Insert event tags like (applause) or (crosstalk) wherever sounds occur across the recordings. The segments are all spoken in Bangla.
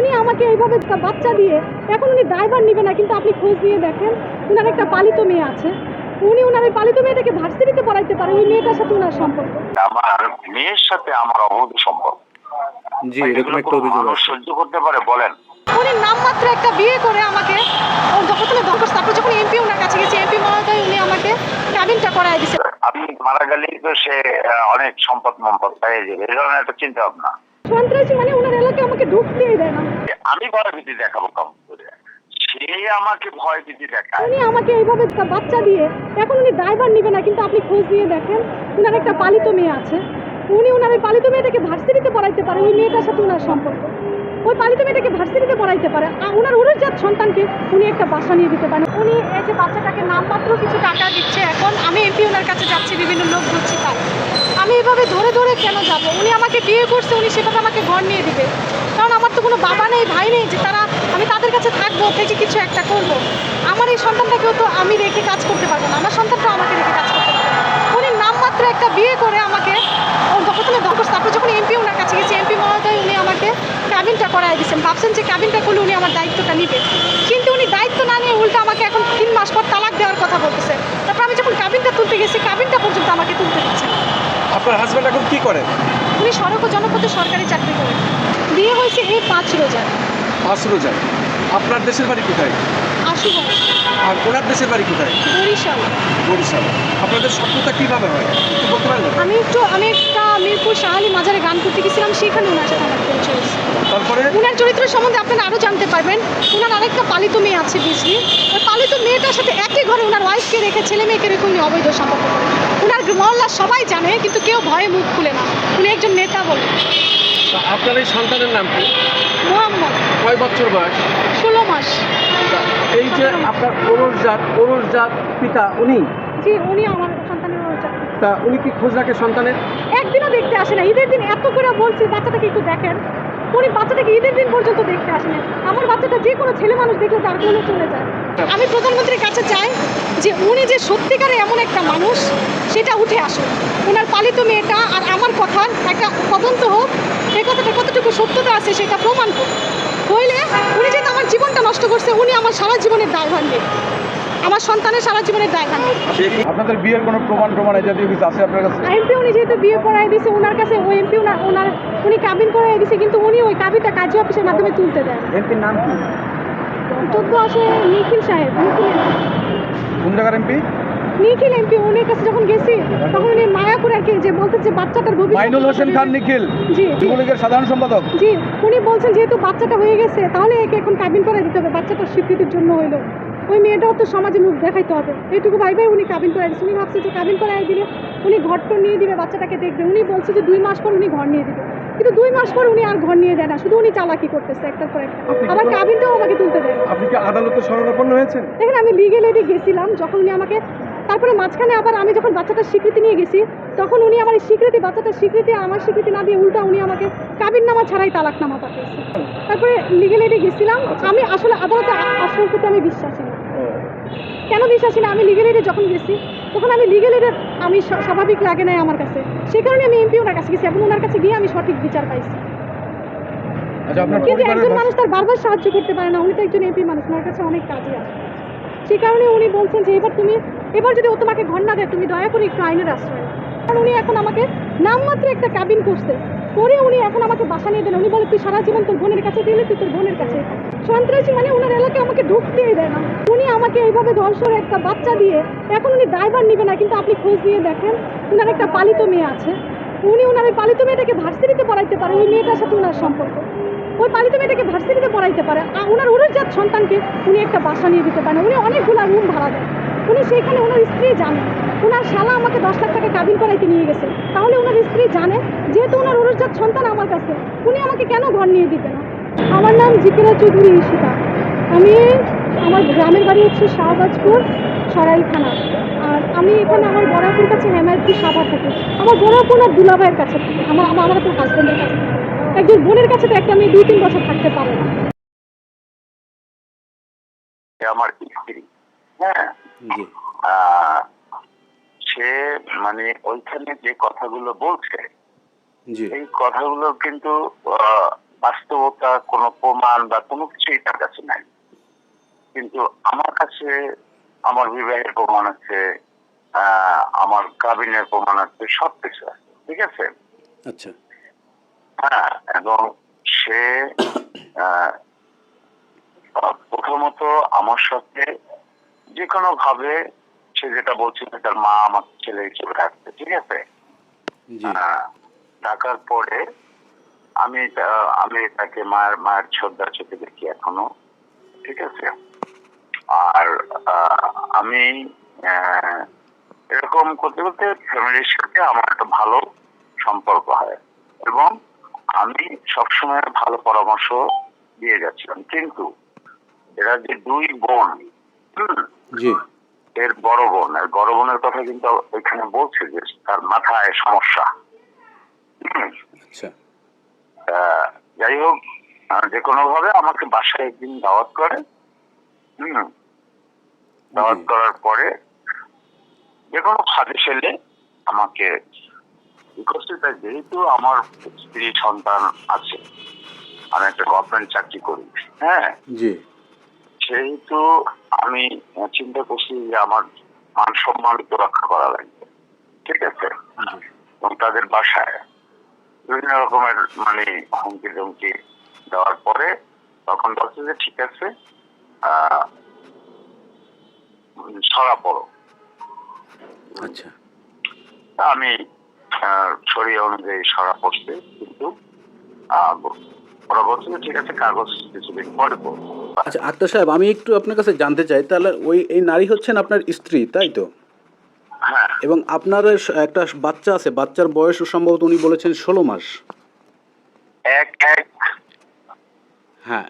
উনি আমাকে এইভাবে বাচ্চা দিয়ে এখন উনি ড্রাইভার নেবে না কিন্তু আপনি খোঁজ নিয়ে দেখেন উনার একটা পালিত মেয়ে আছে। উনি উনার ওই পালিত মেয়েটাকে ভার্সিটিতে পড়াইতে পারে ওই মেয়েটার সাথে ওনার সম্পর্ক। আমার মেয়ের সাথে আমার অবৈধ সম্পর্ক। জি এরকম একটা অভিযোগ সহ্য করতে পারে বলেন। উনি নামমাত্র একটা বিয়ে করে আমাকে যখন তুমি দরকার তারপর যখন এমপি ওনার কাছে গেছে এমপি মহোদয় উনি আমাকে ক্যাবিনটা করাই দিছে। আপনি মারা গেলেই তো সে অনেক সম্পদ মম্পদ পেয়ে যাবে এই ধরনের একটা চিন্তা ভাবনা সন্ত্রাসী মানে ওনার এলাকায় আমাকে ঢুকতেই দেয় না। আমি ভয় ভীতি দেখাবো কেমন করে সে আমাকে ভয় ভীতি দেখায়। উনি আমাকে এইভাবে বাচ্চা দিয়ে এখন উনি ড্রাইভার নেবে না কিন্তু আপনি খোঁজ নিয়ে দেখেন উনার একটা পালিত মেয়ে আছে। উনি ওনার ওই পালিত মেয়েটাকে ভার্সিটিতে পড়াইতে পারে ওই মেয়েটার সাথে ওনার সম্পর্ক। ওই পালিত মেয়েটাকে ভার্সিটিতে পড়াইতে পারে। ওনার উড়োজাত সন্তানকে উনি একটা বাসা নিয়ে দিতে পারেন। উনি এই যে বাচ্চাটাকে নামমাত্র কিছু টাকা দিচ্ছে, এখন আমি এমপি ওনার কাছে যাচ্ছি, বিভিন্ন লোক ধরছি তাই আমি এভাবে ধরে ধরে কেন যাব? উনি আমাকে বিয়ে করছে, উনি সেভাবে আমাকে ঘর নিয়ে দিবে। কারণ আমার তো কোনো বাবা নেই, ভাই নেই যে তারা, আমি তাদের কাছে থাকব থেকে কিছু একটা করব। আমার এই সন্তানটাকেও তো আমি রেখে কাজ করতে পারব না আমার সন্তানটাও আমাকে রেখে কাজ করতে পারবে না। উনি নামমাত্র একটা বিয়ে করে আমাকে ও যখন তুমি দরকার তারপর যখন এমপি ওনার কাছে গেছি এমপি মহোদয় উনি আমাকে ক্যাবিনটা করাই দিয়েছেন। ভাবছেন যে ক্যাবিনটা করলে উনি আমার দায়িত্বটা নিবে। কিন্তু উনি দায়িত্ব না নিয়ে উল্টা আমাকে এখন তিন মাস পর তালাক দেওয়ার কথা বলতেছে। তারপর আমি যখন ক্যাবিনটা তুলতে গেছি ক্যাবিনটা পর্যন্ত আমাকে তুলতে দিচ্ছে আপনার হাজব্যান্ড এখন কি করেন? উনি সড়ক ও জনপথে সরকারি চাকরি করেন। বিয়ে হয়েছে এই পাঁচ রোজা পাঁচ রোজার আপনার দেশের বাড়ি কোথায়? আশুগঞ্জ। আর ওনার দেশের বাড়ি কোথায়? বরিশাল। বরিশাল। আপনাদের শত্রুতা কীভাবে হয়? একটু বলতে পারবেন? আমি একটু আমি মিরপুর শাহালি মাজারে গান করতে গেছিলাম সেখানে ওনার সাথে আমার পরিচয় তারপরে? উনার চরিত্র সম্বন্ধে আপনারা আরও জানতে পারবেন। উনার আরেকটা পালিত মেয়ে আছে বিজলি ওই পালিত মেয়েটার সাথে একই ঘরে ওনার ওয়াইফকে রেখে ছেলে মেয়েকে রেখে উনি অবৈধ সম্পর্ক উনার মহল্লার সবাই জানে কিন্তু কেউ ভয়ে মুখ খুলে না। উনি একজন নেতা বলে। আপনার এই সন্তানের নাম কি? মোহাম্মদ। কয় বছর বয়স? ষোলো মাস। এই যে আপনার ওরসজাত ওরসজাত পিতা উনি? জি উনি আমার তা উনি কি খোঁজ রাখে সন্তানের? একদিনও দেখতে আসে না। ঈদের দিন এত করে বলছি, বাচ্চাটাকে একটু দেখেন। উনি বাচ্চাটাকে ঈদের দিন পর্যন্ত দেখতে আসেন আমার বাচ্চাটা যে কোনো ছেলে মানুষ দেখলে তার কোনো চলে যায়। আমি প্রধানমন্ত্রীর কাছে চাই যে উনি যে সত্যিকারে এমন একটা মানুষ, সেটা উঠে আসুন ওনার পালিত মেয়েটা আর আমার কথার একটা তদন্ত হোক এই কথাটা কতটুকু সত্যতা আছে সেটা প্রমাণ হোক। হইলে উনি যেহেতু আমার জীবনটা নষ্ট করছে, উনি আমার সারা জীবনের দায় ভাঙবে আমার সন্তানের সারা জীবনের দায় আপনাদের বিয়ের কোনো প্রমাণ প্রমাণ এই জাতীয় কিছু আছে আপনার কাছে? এমপি উনি যেহেতু বিয়ে করাই দিয়েছে ওনার কাছে ওই এমপি ওনার ওনার উনি কাবিন করাই দিয়েছে কিন্তু উনি ওই কাবিনটা কাজী অফিসের মাধ্যমে তুলতে দেন। এমপির নাম কি? চোদ্দ আসে নিখিল সাহেব নিখিল কোন জায়গার এমপি নিখিল এমপি উনির কাছে যখন গেছি তখন উনি মায়া করে আর কি যে বলতে যে বাচ্চাটার ভবিষ্যৎ মাইনুল হোসেন খান নিখিল জি। জি যুবলীগের সাধারণ সম্পাদক। জি উনি বলছেন যেহেতু বাচ্চাটা হয়ে গেছে তাহলে একে এখন কাবিন করে দিতে হবে বাচ্চাটার স্বীকৃতির জন্য হইল। ওই মেয়েটাও তো সমাজে মুখ দেখাইতে হবে। এইটুকু ভাই ভাই উনি কাবিন করে দিচ্ছে উনি ভাবছে যে কাবিন করাই দিলে উনি ঘরটা নিয়ে দিবে বাচ্চাটাকে দেখবে। উনি বলছে যে দুই মাস পর উনি ঘর নিয়ে দিবে। কিন্তু দুই মাস পর উনি আর ঘর নিয়ে দেয় না। শুধু উনি চালাকি করতেছে একটার পর একটা। আবার কাবিনটাও আমাকে তুলতে দেয়। আপনি কি আদালতে শরণাপন্ন হয়েছেন? দেখেন আমি লিগেল এডে গেছিলাম যখন উনি আমাকে তারপরে মাঝখানে আবার আমি যখন বাচ্চাটার স্বীকৃতি নিয়ে গেছি তখন উনি আমার স্বীকৃতি বাচ্চাটার স্বীকৃতি আমার স্বীকৃতি না দিয়ে উল্টা উনি আমাকে কাবিন নামা ছাড়াই তালাক নামা পাঠিয়েছে। তারপরে লিগেল এডে গেছিলাম। আমি আসলে আদালতে আ- আশ্রয় করতে আমি বিশ্বাসী কেন বিশ্বাসী না? আমি লিগেল এডে যখন গেছি তখন আমি লিগেল এডের আমি স্বাভাবিক লাগে নাই আমার কাছে। সেই কারণে আমি এমপি ওনার কাছে গেছি এবং ওনার কাছে গিয়ে আমি সঠিক বিচার পাইছি। আচ্ছা কিন্তু একজন মানুষ তার বারবার সাহায্য করতে পারে না উনি তো একজন এমপি মানুষ ওনার কাছে অনেক কাজই আছে। সেই কারণে উনি বলছেন যে এবার তুমি এবার যদি ও তোমাকে ঘর না দেয় তুমি দয়া করে একটু আইনের আশ্রয় নাও। কারণ উনি এখন আমাকে নামমাত্র একটা ক্যাবিন করছে করে উনি এখন আমাকে বাসা নিয়ে দেন উনি বলে, তুই সারা জীবন তোর বোনের কাছে দিলে তুই তোর বোনের কাছে সন্ত্রাসী মানে ওনার এলাকায় আমাকে ঢুকতেই দেয় না। উনি আমাকে এইভাবে ধর্ষণ একটা বাচ্চা দিয়ে এখন উনি ড্রাইভার নেবে না, কিন্তু আপনি খোঁজ নিয়ে দেখেন ওনার একটা পালিত মেয়ে আছে। উনি ওনার ওই পালিত মেয়েটাকে ভার্সিটিতে পড়াইতে পারে, ওই মেয়েটার সাথে ওনার সম্পর্ক। ওই পালিত মেয়েটাকে ভার্সিটিতে পড়াইতে পারে। আর ওনার উড়োজাত সন্তানকে উনি একটা বাসা নিয়ে দিতে পারেন। উনি অনেকগুলো রুম ভাড়া দেন। উনি সেইখানে ওনার স্ত্রী জানে। ওনার শালা আমাকে দশ লাখ টাকা কাবিন করাইতে নিয়ে গেছে। তাহলে ওনার স্ত্রী জানে যেহেতু ওনার উড়োজাত সন্তান আমার কাছে। উনি আমাকে কেন ঘর নিয়ে দিবে না? আমার নাম জিকিরা চৌধুরী ঈশিতা। আমি আমার গ্রামের বাড়ি হচ্ছে শাহবাজপুর সরাই থানা। আর আমি এখানে আমার বড়াপুর কাছে হেমায়তপুর সাভা থাকি। আমার বড়াপুর আর দুলাভাইয়ের কাছে থাকি। আমার আমার আমার তো হাজব্যান্ডের কাছে। একজন বোনের কাছে তো একটা মেয়ে দুই তিন বছর থাকতে পারে না। আমার হ্যাঁ। সে মানে ওইখানে যে কথাগুলো বলছে এই কথাগুলো কিন্তু বাস্তবতা কোনো প্রমাণ বা কোনো কিছুই তার কাছে নাই। কিন্তু আমার কাছে আমার বিবাহের প্রমাণ আছে আমার কাবিনের প্রমাণ আছে সব কিছু আছে ঠিক আছে? আচ্ছা। হ্যাঁ এবং সে আহ, প্রথমত আমার সাথে যে কোনো ভাবে সে যেটা বলছিল তার মা আমার ছেলে হিসেবে রাখছে ঠিক আছে? ডাকার পরে আমি আমি তাকে মায়ের মায়ের শ্রদ্ধা চোখে দেখি এখনও ঠিক আছে? আর আহ, আমি এরকম করতে করতে ফ্যামিলির সাথে আমার একটা ভালো সম্পর্ক হয় এবং আমি সবসময় ভালো পরামর্শ দিয়ে যাচ্ছিলাম। কিন্তু এরা যে দুই বোন হুম, জি। এর বড় বোন আর বড় বোনের কথা কিন্তু এখানে বলছে যে তার মাথায় সমস্যা। আচ্ছা। যাই হোক যে কোনো ভাবে আমাকে বাসায় একদিন দাওয়াত করে হুম দাওয়াত করার পরে যে কোনো ফাঁদে ফেলে আমাকে উপস্থিত যেহেতু আমার স্ত্রী সন্তান আছে আমি একটা গভর্নমেন্ট চাকরি করি হ্যাঁ? জি। সেহেতু আমি চিন্তা করছি যে আমার মান সম্মান তো রক্ষা করা লাগবে। ঠিক আছে? এবং তাদের বাসায় বিভিন্ন রকমের মানে হুমকি ধমকি দেওয়ার পরে তখন বলছে যে ঠিক আছে সরা পড়ো। আচ্ছা। আমি শরীর অনুযায়ী সরা পড়ছে কিন্তু ওরা বলছে যে ঠিক আছে কাগজ কিছুদিন পরে পড়ব আচ্ছা আক্তার সাহেব আমি একটু আপনার কাছে জানতে চাই। তাহলে ওই এই নারী হচ্ছেন আপনার স্ত্রী তাই তো? হ্যাঁ। এবং আপনার একটা বাচ্চা আছে বাচ্চার বয়স সম্ভবত উনি বলেছেন ষোলো মাস। এক এক হ্যাঁ।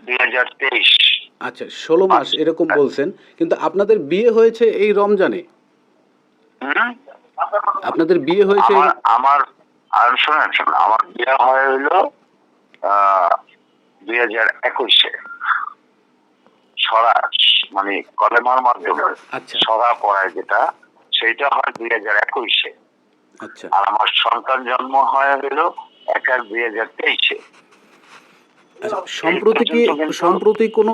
আচ্ছা ষোলো মাস এরকম বলছেন। কিন্তু আপনাদের বিয়ে হয়েছে এই রমজানে? আপনাদের বিয়ে হয়েছে আমার আমার আর শোনেন শোনেন আমার বিয়ে হয় হইল দুই হাজার একুশে। মানে কলেমার মাধ্যমে আচ্ছা। পড়ায় যেটা সেইটা হয় দুই হাজার একুশে। আচ্ছা। আর আমার সন্তান জন্ম হয় এক এক দুই হাজার তেইশে। আচ্ছা সম্প্রতি কি সম্প্রতি কোনো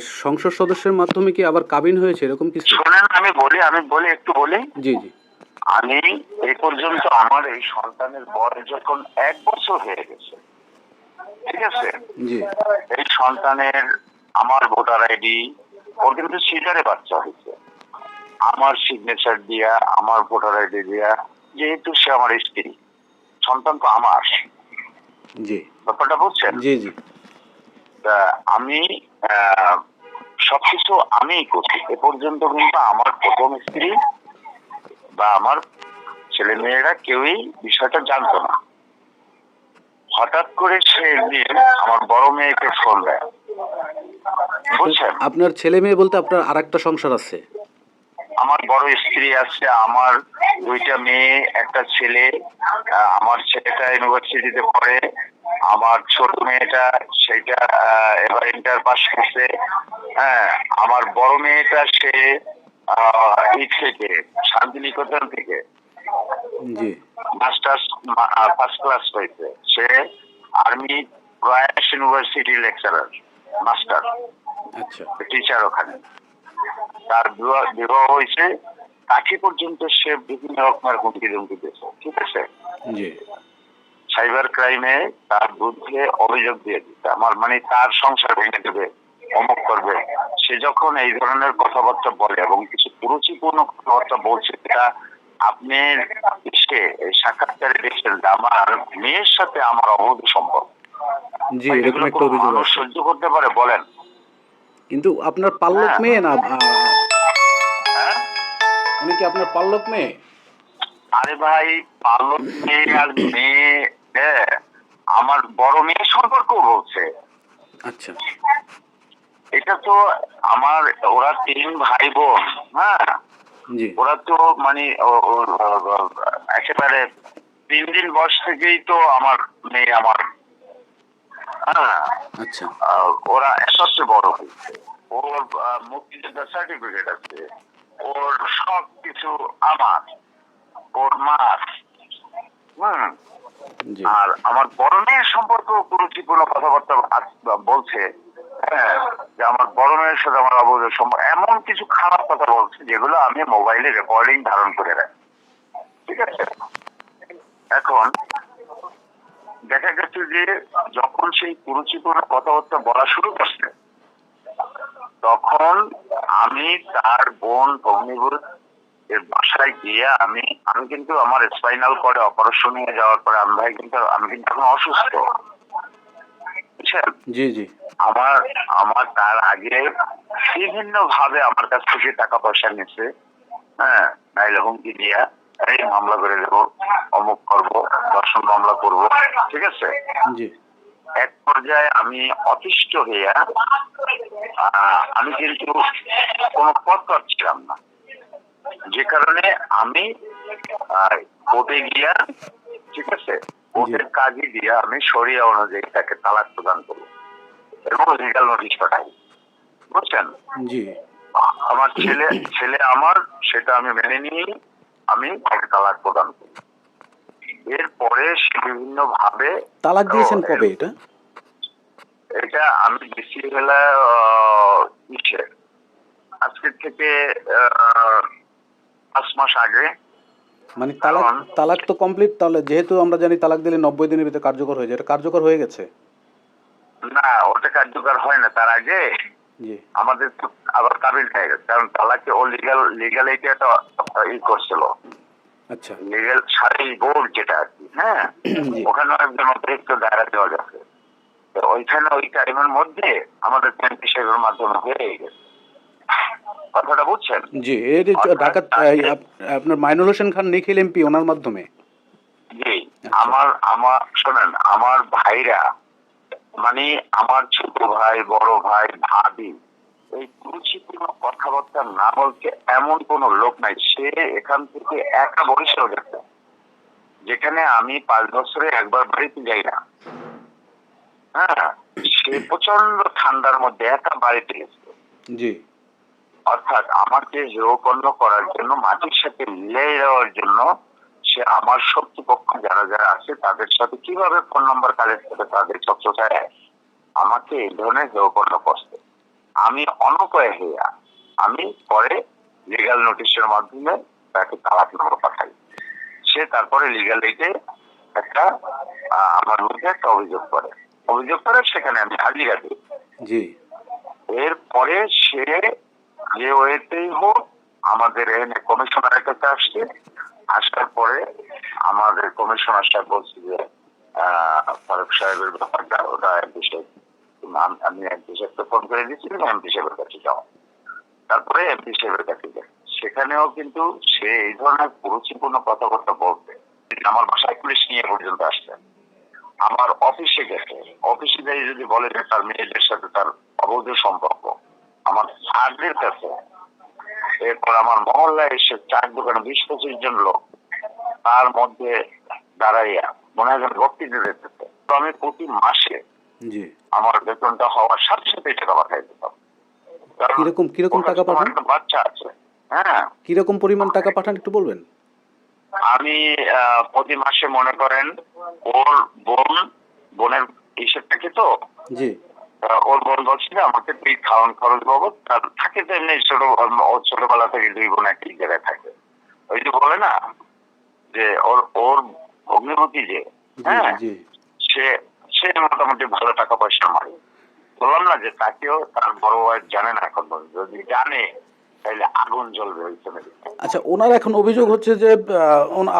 সংসদ সদস্যের মাধ্যমে কি আবার কাবিন হয়েছে এরকম কিছু? শোনেন আমি বলি আমি বলি একটু বলি। জি জি। আমি এ পর্যন্ত আমার এই সন্তানের বয়স যখন এক বছর হয়ে গেছে ঠিক আছে? জি। এই সন্তানের আমার ভোটার আইডি ওর কিন্তু সিজারে বাচ্চা হয়েছে। আমার সিগনেচার দিয়া আমার ভোটার আইডি দিয়া যেহেতু সে আমার স্ত্রী সন্তান তো আমার। জি। ব্যাপারটা বুঝছেন? জি জি। আমি সবকিছু আমিই করছি। এ পর্যন্ত কিন্তু আমার প্রথম স্ত্রী বা আমার ছেলে মেয়েরা কেউই বিষয়টা জানতো না। হঠাৎ করে সে একদিন আমার বড় মেয়েকে ফোন দেয়। বুঝছেন আপনার ছেলে মেয়ে বলতে আপনার আর একটা সংসার আছে। আমার বড় স্ত্রী আছে আমার দুইটা মেয়ে একটা ছেলে আমার ছেলেটা ইউনিভার্সিটিতে পড়ে আমার ছোট মেয়েটা সেটা এবার ইন্টার পাস করছে। হ্যাঁ আমার বড় মেয়েটা সে ই থেকে শান্তিনিকেতন থেকে। জি। মাস্টার্স ফার্স্ট ক্লাস হয়েছে সে আর্মি প্রয়াস ইউনিভার্সিটি লেকচারার মাস্টার। আচ্ছা। টিচার ওখানে। তার বিবাহ হয়েছে তাকে পর্যন্ত সে বিভিন্ন রকমের হুমকি ধমকি দিয়েছে ঠিক আছে? সাইবার ক্রাইমে তার বিরুদ্ধে অভিযোগ দিয়ে দিতে আমার মানে তার সংসার ভেঙে দেবে অমুক করবে। সে যখন এই ধরনের কথাবার্তা বলে এবং কিছু কুরুচিপূর্ণ কথাবার্তা বলছে এটা আপনি এসে সাক্ষাৎকারে দেখছেন আমার মেয়ের সাথে আমার অবৈধ সম্পর্ক। জি এরকম একটা অভিযোগ সহ্য করতে পারে বলেন। কিন্তু আপনার পাল্লক হ্যাঁ। মেয়ে না উনি কি আপনার পাল্লক মেয়ে? আরে ভাই পালক মেয়ে আর মেয়ে আমার বড় মেয়ে সম্পর্ক বলছে আচ্ছা। এটা তো আমার ওরা তিন ভাই বোন হ্যাঁ ওরা তো মানে একেবারে তিন দিন বয়স থেকেই তো আমার মেয়ে আমার হ্যাঁ। আচ্ছা। ওরা সবচেয়ে বড়। হয়েছে ওর মুক্তিযোদ্ধা সার্টিফিকেট আছে। ওর সব কিছু আমার। ওর মার হুম। আর আমার বড় মেয়ের সম্পর্ক কুরুচিপূর্ণ কথাবার্তা বলছে। হ্যাঁ যে আমার বড় মেয়ের সাথে আমার অবৈধ সম্পর্ক। এমন কিছু খারাপ কথা বলছে যেগুলো আমি মোবাইলে রেকর্ডিং ধারণ করে রাখি। ঠিক আছে? এখন দেখা গেছে যে যখন সেই কুরুচিপূর্ণ কথাবার্তা বলা শুরু করছে তখন আমি তার বোন ভগ্নিভূত এর বাসায় গিয়ে আমি আমি কিন্তু আমার স্পাইনাল কর্ডে অপারেশন নিয়ে যাওয়ার পরে আমি ভাই কিন্তু আমি কিন্তু এখন অসুস্থ। বুঝছেন? জি জি। আমার আমার তার আগে বিভিন্ন ভাবে আমার কাছ থেকে টাকা পয়সা নিচ্ছে হ্যাঁ নাইলে হুমকি দিয়া। এই মামলা করে দেবো অমুক করব দর্শন মামলা করব ঠিক আছে? এক পর্যায়ে আমি অতিষ্ঠ হইয়া আমি কিন্তু কোনো পথ পাচ্ছিলাম না। যে কারণে আমি কোর্টে গিয়া ঠিক আছে? কোর্টের কাজে দিয়া আমি সরিয়া অনুযায়ী তাকে তালাক প্রদান করব এবং লিগাল নোটিশ পাঠাই। বুঝছেন? আমার ছেলে ছেলে আমার সেটা আমি মেনে নিয়ে আমি তাকে তালাক প্রদান করি। এরপরে সে বিভিন্ন ভাবে তালাক দিয়েছেন কবে এটা? এটা আমি দিচ্ছি বেলা আহ, ইসে আজকে থেকে পাঁচ মাস আগে। মানে তালাক তালাক তো কমপ্লিট তাহলে যেহেতু আমরা জানি তালাক দিলে নব্বই দিনের ভিতরে কার্যকর হয়ে যায় এটা কার্যকর হয়ে গেছে? না ওটা কার্যকর হয় না তার আগে আমাদের তো আবার কাবিল হয়ে গেছে কারণ তালাকে ও লিগাল লিগাল এটা একটা ই করছিল। আচ্ছা। লিগাল সারি বোর্ড যেটা আর কি হ্যাঁ? (clears throat) ওখানে একজন অতিরিক্ত দায়রা দেওয়া গেছে। ওইখানে ওই টাইমের মধ্যে আমাদের সাহেবের মাধ্যমে হয়ে গেছে। কথাটা বুঝছেন? জি অর্থাৎ ঢাকা আপনার মাইনুল হোসেন খান নিখিল এমপি ওনার মাধ্যমে? জি। আমার আমার শোনেন আমার ভাইরা মানে আমার ছোট ভাই বড় ভাই ভাবি এই কুরুচিপূর্ণ কথাবার্তা না বলতে এমন কোন লোক নাই। সে এখান থেকে একা বরিশাল গেছে। যেখানে আমি পাঁচ বছরে একবার বাড়িতে যাই না। হ্যাঁ সে প্রচণ্ড ঠান্ডার মধ্যে একা বাড়িতে গেছে। জি। অর্থাৎ আমাকে হেয়পন্ন করার জন্য মাটির সাথে মিলিয়ে দেওয়ার জন্য সে আমার শক্তিপক্ষ যারা যারা আছে তাদের সাথে কীভাবে ফোন নাম্বার কালেক্ট করে তাদের চর্চায় আমাকে এই ধরনের হেয়পন্ন করছে আমি অনপয় হইয়া আমি পরে লিগাল নোটিশের মাধ্যমে তাকে তালাক নম্বর পাঠাই। সে তারপরে লিগাল এইটে একটা আমার মধ্যে একটা অভিযোগ করে। অভিযোগ করে সেখানে আমি হাজিরা দিই জি। এরপরে সে যে ওয়েতেই হোক আমাদের এখানে কমিশনারের কাছে আসছে। আসার পরে আমাদের কমিশনার সাহেব বলছে যে ফারুক সাহেবের ব্যাপারটা ওটা এমপি সাহেব আম- এমপি সাহেবকে ফোন করে দিচ্ছি এমপি সাহেবের কাছে যাও। তারপরে এমপি সাহেবের কাছে যায় সেখানেও কিন্তু সে এই ধরনের কুরুচিপূর্ণ কথাবার্তা বলতে আমার বাসায় পুলিশ নিয়ে পর্যন্ত আসছেন আমার অফিসে গেছে। অফিসে যাই যদি বলে যে তার মেয়েদের সাথে তার অবৈধ সম্পর্ক, আমার স্যারদের কাছে এরপর আমার মহল্লায় এসে চার দোকানে বিশ পঁচিশ জন লোক তার মধ্যে দাঁড়াইয়া মনে হয় যেন বক্তৃতা দিতেছে তো আমি প্রতি মাসে আমার বেতনটা হওয়ার সাথে সাথে টাকা পাঠাই দিতাম। কিরকম- কীরকম টাকা পাঠান? বাচ্চা আছে হ্যাঁ। কীরকম পরিমাণ টাকা পাঠান একটু বলবেন? আমি প্রতি মাসে মনে করেন ওর বোন বোনের হিসেব থাকে তো? জি। ওর বোন বলছে যে আমাকে তুই খাওয়ান খরচ বাবদ তার থাকে তো এমনি ছোট ছোটবেলা থেকে দুই বোন একই জায়গায় থাকে। ওই যে বলে না যে ওর ওর ভগ্নিপতি যে হ্যাঁ সে সে মোটামুটি ভালো টাকা পয়সা মারে। বললাম না যে তাকেও তার বড় ওয়াইফ জানে না এখন যদি জানে তাহলে আগুন জ্বলবে ওই আচ্ছা ওনার এখন অভিযোগ হচ্ছে যে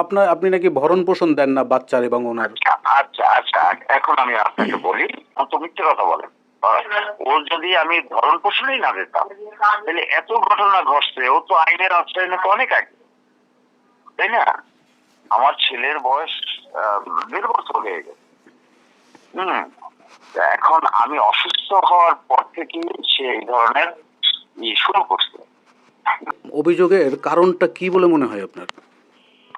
আপনার আপনি নাকি ভরণ পোষণ দেন না বাচ্চার এবং ওনার? আচ্ছা আচ্ছা আচ্ছা এখন আমি আপনাকে বলি ও তো মিথ্যে কথা বলেন ওর যদি আমি ভরণ পোষণই না দিতাম তাহলে এত ঘটনা ঘটছে ও তো আইনের আশ্রয় তো অনেক আগে তাই না? আমার ছেলের বয়স দেড় বছর হয়ে গেছে। হম এখন আমি অসুস্থ হওয়ার পর থেকেই সে এই ধরনের শুরু করছে। অভিযোগের কারণটা কি বলে মনে হয় আপনার?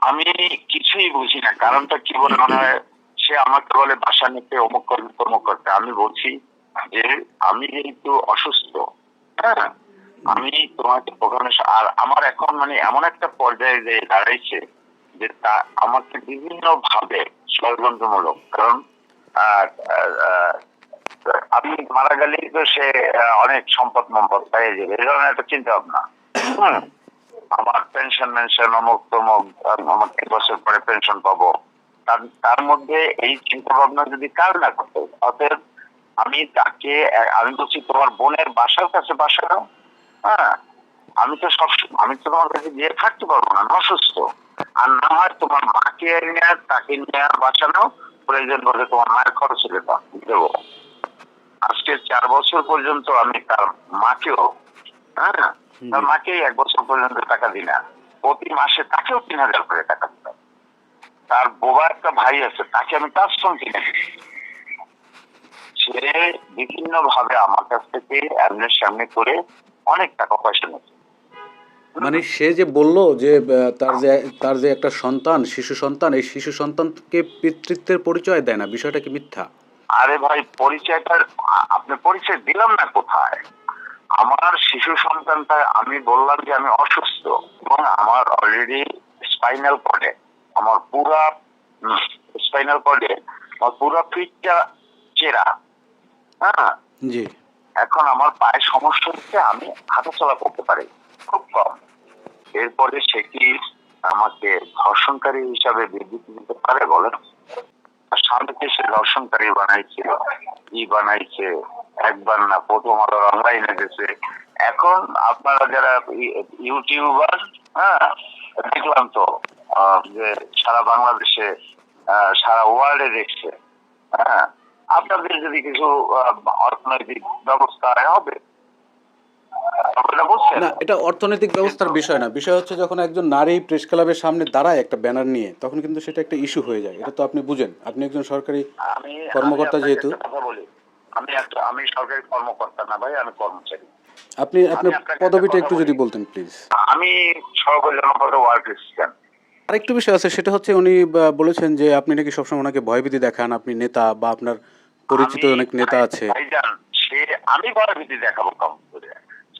আমি কিছুই বুঝি না কারণটা কি বলে মনে হয়? সে আমাকে বলে বাসা নিতে অমুক করতে তমুক করতে আমি বলছি যে আমি যেহেতু অসুস্থ হ্যাঁ? আমি তোমাকে সা- আর আমার এখন মানে এমন একটা পর্যায়ে যে দাঁড়াইছে যে তা আমাকে বিভিন্ন ভাবে ষড়যন্ত্রমূলক, কারণ আমি মারা গেলেই তো সে অনেক সম্পদ মম্পদ পেয়ে যাবে এই ধরনের একটা চিন্তা ভাবনা হুম। আমার পেনশন মেনশন অমুক তমুক আমার এক বছর পরে পেনশন পাবো। তার মধ্যে এই চিন্তা ভাবনা যদি কার না করতে, অতএব আমি তাকে আমি বলছি তোমার বোনের বাসার কাছে বাসা হ্যাঁ আমি তো সব আমি তো তোমার কাছে গিয়ে থাকতে পারব না অসুস্থ। আর না হয় তোমার মাকে নিয়ে তাকে নিয়ে বাঁচানো প্রয়োজন বলে তোমার মায়ের খরচ দেবা দেবো। আজকে চার বছর পর্যন্ত আমি তার মাকেও হ্যাঁ তার মাকেই এক বছর পর্যন্ত টাকা দিই না। প্রতি মাসে তাকেও তিন হাজার করে টাকা দিতাম। তার বোবা একটা ভাই আছে তাকে আমি তার সঙ্গে কিনে দিই সে বিভিন্ন ভাবে আমার কাছ থেকে এমনের সামনে করে অনেক টাকা পয়সা নিয়েছে। মানে সে যে বলল যে তার যে তার যে একটা সন্তান শিশু সন্তান এই শিশু সন্তানকে পিতৃত্বের পরিচয় দেয় না বিষয়টা কি মিথ্যা? আরে ভাই পরিচয়টা আপনি পরিচয় দিলাম না কোথায়? আমার শিশু সন্তানটা আমি বললাম যে আমি অসুস্থ এবং আমার অলরেডি স্পাইনাল কর্ডে আমার পুরা স্পাইনাল কর্ডে আমার পুরা পিঠটা চেরা। হ্যাঁ? জি। এখন আমার পায়ে সমস্যা হচ্ছে আমি হাঁটাচলা করতে পারি। খুব কম। এরপরে সে কি আমাকে ধর্ষণকারী হিসাবে বিবৃতি দিতে পারে বলেন? স্বামীকে সে ধর্ষণকারী বানাইছে ই বানাইছে। একবার না প্রথম আলোর অনলাইনে গেছে। এখন আপনারা যারা ইউটিউবার হ্যাঁ দেখলাম তো যে সারা বাংলাদেশে সারা ওয়ার্ল্ডে দেখছে হ্যাঁ আপনাদের যদি কিছু অর্থনৈতিক ব্যবস্থা হবে না এটা অর্থনৈতিক ব্যবস্থার বিষয় না। বিষয় হচ্ছে যখন একজন নারী প্রেস ক্লাবের সামনে দাঁড়ায় একটা ব্যানার নিয়ে তখন কিন্তু সেটা একটা ইস্যু হয়ে যায়। এটা তো আপনি বুঝেন। আপনি একজন সরকারি কর্মকর্তা যেহেতু। আমি আমি সরকারি কর্মকর্তা না ভাই আমি কর্মচারী। আপনি আপনার পদবিটা একটু যদি বলতেন প্লিজ আমি সরকারি জনপদে ওয়ার্ক অ্যাসিস্ট্যান্ট আরেকটু বিষয় আছে সেটা হচ্ছে উনি বলেছেন যে আপনি নাকি সবসময় ওনাকে ভয়ভীতি দেখান আপনি নেতা বা আপনার পরিচিত অনেক নেতা আছে। সে আমি ভয়ভীতি দেখাবো কেমন করে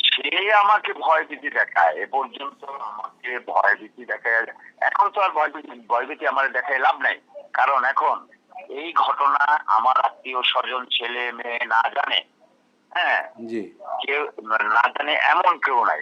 সে আমাকে ভয়ভীতি দেখায় এ পর্যন্ত আমাকে ভয়ভীতি দেখায়। এখন তো আর ভয়ভীতি ভয়ভীতি আমার দেখায় লাভ নাই। কারণ এখন এই ঘটনা আমার আত্মীয় স্বজন ছেলে মেয়ে না জানে। হ্যাঁ? জি। কেউ না জানে এমন কেউ নাই।